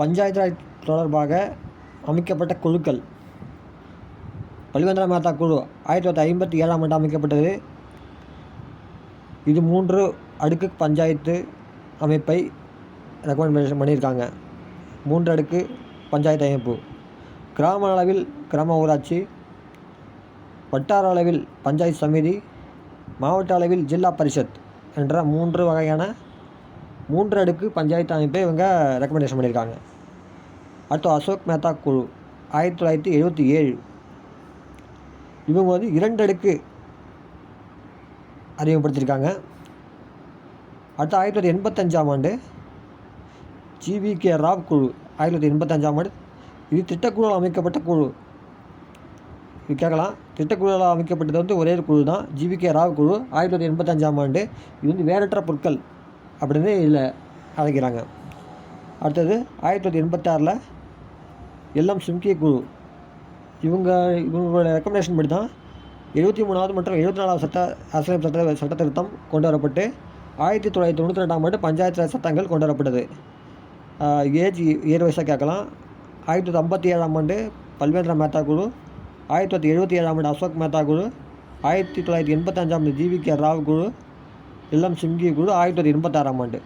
பஞ்சாயத்து ராஜ் தொடர்பாக அமைக்கப்பட்ட குழுக்கள். பல்வேந்திர மாதா குழு ஆயிரத்தி தொள்ளாயிரத்தி ஐம்பத்தி ஏழாம் ஆண்டு அமைக்கப்பட்டது. இது மூன்று அடுக்கு பஞ்சாயத்து அமைப்பை ரெக்கமெண்டேஷன் பண்ணியிருக்காங்க. மூன்று அடுக்கு பஞ்சாயத்து அமைப்பு. கிராம அளவில் கிராம ஊராட்சி வட்டார அளவில் பஞ்சாயத்து சமிதி மாவட்ட அளவில் ஜில்லா பரிஷத் என்ற மூன்று வகையான மூன்று அடுக்கு பஞ்சாயத்து அமைப்பை இவங்க ரெக்கமெண்டேஷன் பண்ணியிருக்காங்க. அடுத்து அசோக் மேத்தா குழு ஆயிரத்தி தொள்ளாயிரத்தி எழுபத்தி ஏழு. இவங்க வந்து இரண்டு அடுக்கு அறிமுகப்படுத்தியிருக்காங்க. அடுத்து ஆயிரத்தி தொள்ளாயிரத்தி எண்பத்தஞ்சாம் ஆண்டு ஜிவிகே ராவ் குழு ஆயிரத்தி தொள்ளாயிரத்தி எண்பத்தஞ்சாம் ஆண்டு. இது திட்டக்குழுவால் அமைக்கப்பட்ட குழு. இது கேட்கலாம். திட்டக்குழுவால் அமைக்கப்பட்டது வந்து ஒரே ஒரு குழு தான் ஜிவிகே ராவ் குழு ஆயிரத்தி தொள்ளாயிரத்தி எண்பத்தஞ்சாம் ஆண்டு. இது வந்து வேறற்ற பொருட்கள். அப்படின்னு இதில் அழைக்கிறாங்க. அடுத்தது ஆயிரத்தி தொள்ளாயிரத்தி எண்பத்தாறில் எல்லாம் சிம்கே குழு இவங்க இவங்களோட ரெக்கமெண்டேஷன் படி தான் எழுபத்தி மூணாவது மற்றும் எழுபத்தி நாலாவது சட்ட அரசியல் சட்ட சட்ட திருத்தம் கொண்டு வரப்பட்டு ஆயிரத்தி தொள்ளாயிரத்தி தொண்ணூற்றி ரெண்டாம் ஆண்டு பஞ்சாயத்து ராஜ் சட்டங்கள் கொண்டு வரப்பட்டது ஏஜ் ஏழு வயசாக கேட்கலாம். ஆயிரத்தி தொள்ளாயிரத்தி ஐம்பத்தி ஏழாம் ஆண்டு பல்வேந்திர மேத்தா குழு ஆயிரத்தி தொள்ளாயிரத்தி எழுபத்தி ஏழாம் ஆண்டு அசோக் மேத்தா குழு ஆயிரத்தி தொள்ளாயிரத்தி எண்பத்தஞ்சாம் ஆண்டு ஜிவி கே ராவ் குழு எல்லாம் சிம்கி குழு ஆயிரத்தி தொள்ளாயிரத்தி எண்பத்தாறாம் ஆண்டு.